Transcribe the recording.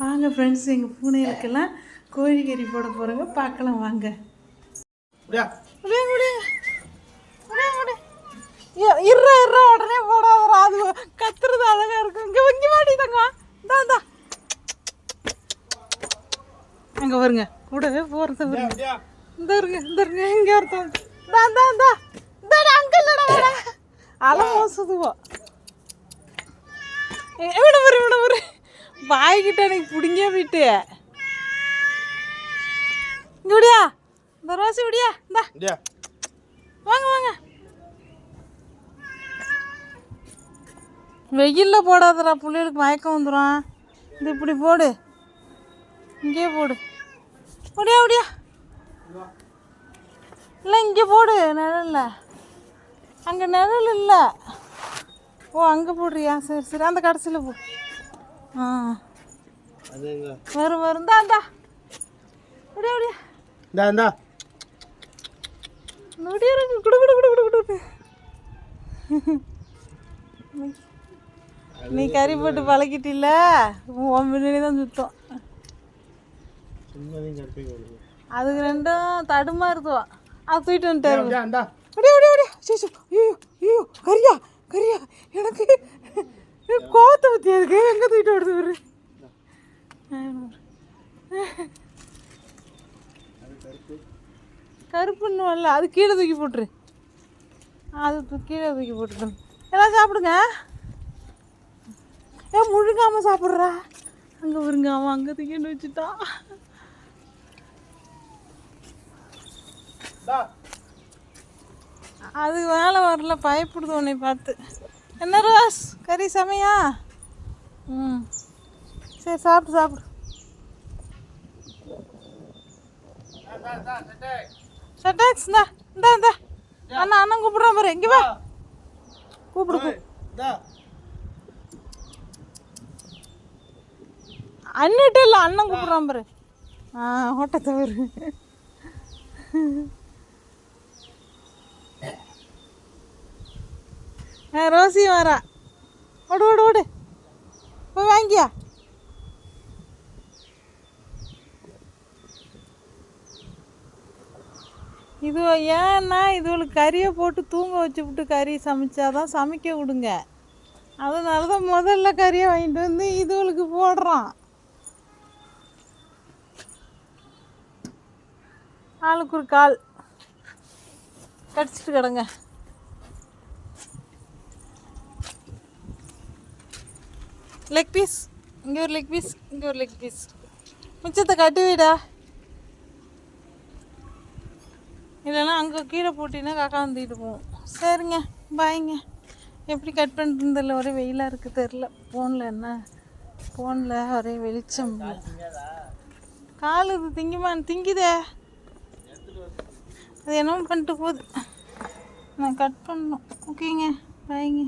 வாங்க ஃப்ரெண்ட்ஸ் எங்கள் பூனைகளுக்கெல்லாம் கோழிக்கறி போட போகிறோங்க பார்க்கலாம் வாங்க. அப்படியா அப்படியே அப்படியே அப்படியே அப்படியே இ- இருடா இருடா உடனே போடாதடா. அது கத்துறது அழகா இருக்கும். இங்கே இங்கே மாடி தங்க. இந்தா இந்தா. அங்கே வருங்க. கூடவே போகிறது வருங்க. இந்த இருங்க இந்த இருங்க. இங்கே ஒருத்தன். இந்தா இந்தா இந்தா. இந்தா அங்கே இல்லைடா வேடா. அலை மோசுதுவோ விட வரு விட வரு வாய்கிட்ட எனக்கு பிடிங்க போயிட்டு இங்க விடியா. இந்த ரோசி விடியா. இந்தா. வாங்க வாங்க. வெயிலில் போடாதடா பிள்ளைகளுக்கு மயக்கம் வந்துடும் இது இப்படி போடு. இங்கேயே போடு. முடியா முடியா இல்லை இங்கே போடு. நிழல்ல அங்கே நிழல் இல்லை. ஓ அங்கே போடுறியா? சரி சரி. அந்த கடைசியில் போ. வரும் வரும். முடியா முடியா இந்தா இந்தா. நொடி இருக்கு. குடு குடு குடு குடு குடு நீ- கறி போட்டு பழக்கிட்டில்ல? உன் பின்னாடி தான் சுத்தம். அதுக்கு ரெண்டும் தடுமாறுதோ அது தூக்கிட்டு வந்துட்டாரு அப்படியா அப்படியே அப்படியே கருப்புன்னு வரல. அது கீழே தூக்கி போட்டுரு. அது கீழே தூக்கி போட்டுரு எல்லாம் சாப்பிடுங்க. ஏ முழுங்காம சாப்பிட்றா. அங்கே வருங்க அவன் அங்கே தூக்கிட்டு வச்சுட்டான். அது வேலை வரல பயப்படுது உன்னை பார்த்து. என்ன ரோஸ்? கறி சமையா? ம். சரி சாப்பிடு சாப்பிடு. சட்டாக்ஸ் இந்தா இந்தா இந்தா. அண்ணா அண்ணன் கூப்பிட்றான் பாரு எங்கே வா. கூப்பிடு அண்ணிட்ட இல்லை அண்ணன் கூப்பிட்றான் பாரு. ஆ ஓட்டத்தை பாரு ஆ ரோசி வரா. ஓடு ஓடு ஓடு. இது ஏன்னா இதுகளுக்கு கறியை போட்டு தூங்க வச்சுவிட்டு கறி சமைச்சாதான் சமைக்க விடுங்க. அதனால தான் முதல்ல கறியை வாங்கிட்டு வந்து இதுகளுக்கு போடுறான். ஆளுக்கு ஒரு கால். கடிச்சிட்டு கிடங்க. லெக் பீஸ் இங்கே ஒரு லெக் பீஸ் இங்கே ஒரு லெக் பீஸ் மிச்சத்தை கட்டி விடா இல்லைன்னா அங்கே கீழே போட்டின்னா காக்கா வந்துட்டு போவோம் சரிங்க பாய்ங்க எப்படி கட் பண்ணுறது தெரியல ஒரே வெயிலாக இருக்குது தெரில ஃபோனில் என்ன? ஃபோனில் ஒரே வெளிச்சம். கால் இது திங்குமான் திங்குதே? அது என்னமோ பண்ணிட்டு போகுது. நான் கட் பண்ணணும். ஓகேங்க பாய்ங்க